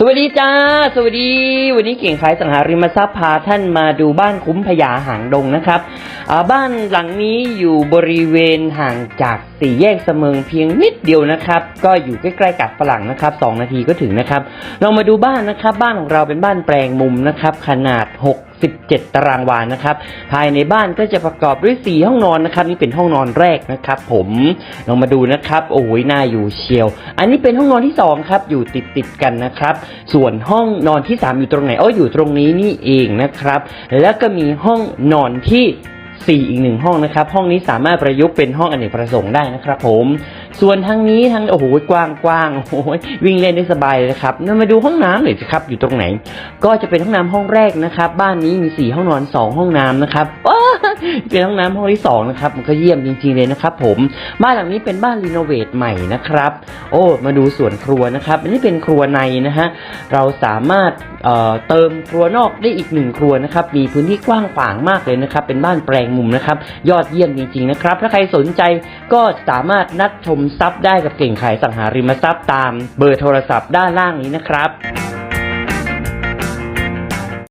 สวัสดีจ้า สวัสดี วันนี้เก่งขายสังหาริมทรัพย์พาท่านมาดูบ้านคุ้มพญาหางดงนะครับบ้านหลังนี้อยู่บริเวณห่างจากสี่แยกเสมิงเพียงนิดเดียวนะครับ ก็อยู่ใกล้ๆกับฝรั่งนะครับสองนาทีก็ถึงนะครับ เรามาดูบ้านนะครับ บ้านของเราเป็นบ้านแปลงมุมนะครับ ขนาด17 ตารางวานะครับ ภายในบ้านก็จะประกอบด้วย 4 ห้องนอนนะครับ นี่เป็นห้องนอนแรกนะครับผมลองมาดูนะครับ โอ้ยน่าอยู่เชียว อันนี้เป็นห้องนอนที่ 2 ครับ อยู่ติดติดกันนะครับ ส่วนห้องนอนที่ 3 อยู่ตรงไหนอ๋ออยู่ตรงนี้นี่เองนะครับ แล้วก็มีห้องนอนที่ 4 อีกหนึ่งห้องนะครับ ห้องนี้สามารถประยุกต์เป็นห้องอเนกประสงค์ได้นะครับผม ส่วนทางนี้ทางโอ้โหกว้างกว้างโอ้โหวิ่งเล่นได้สบายเลยนะครับนั่นมาดูห้องน้ำหน่อยสิครับอยู่ตรงไหน ก็จะเป็นห้องน้ำห้องแรกนะครับ บ้านนี้มีสี่ห้องนอนสองห้องน้ำนะครับว้ เป็นห้องน้ำห้องที่สองนะครับ มันก็เยี่ยมจริงๆเลยนะครับ ผมบ้านหลังนี้เป็นบ้านรีโนเวทใหม่นะครับ โอ้มาดูส่วนครัวนะครับอันนี้เป็นครัวในนะฮะเราสามารถเเติมครัวนอกได้อีกหนึ่งครัวนะครับ มีพื้นที่กว้างขวางมากเลยนะครับ เป็นบ้านแปลงมุมนะครับ ยอดเยี่ยมจริงๆนะครับ ถ้าใครสนใจก็สามารถนัดชมทรัพย์ได้กับเก่งขายสังหาริมทรัพย์ตามเบอร์โทรศัพท์ด้านล่างนี้นะครับ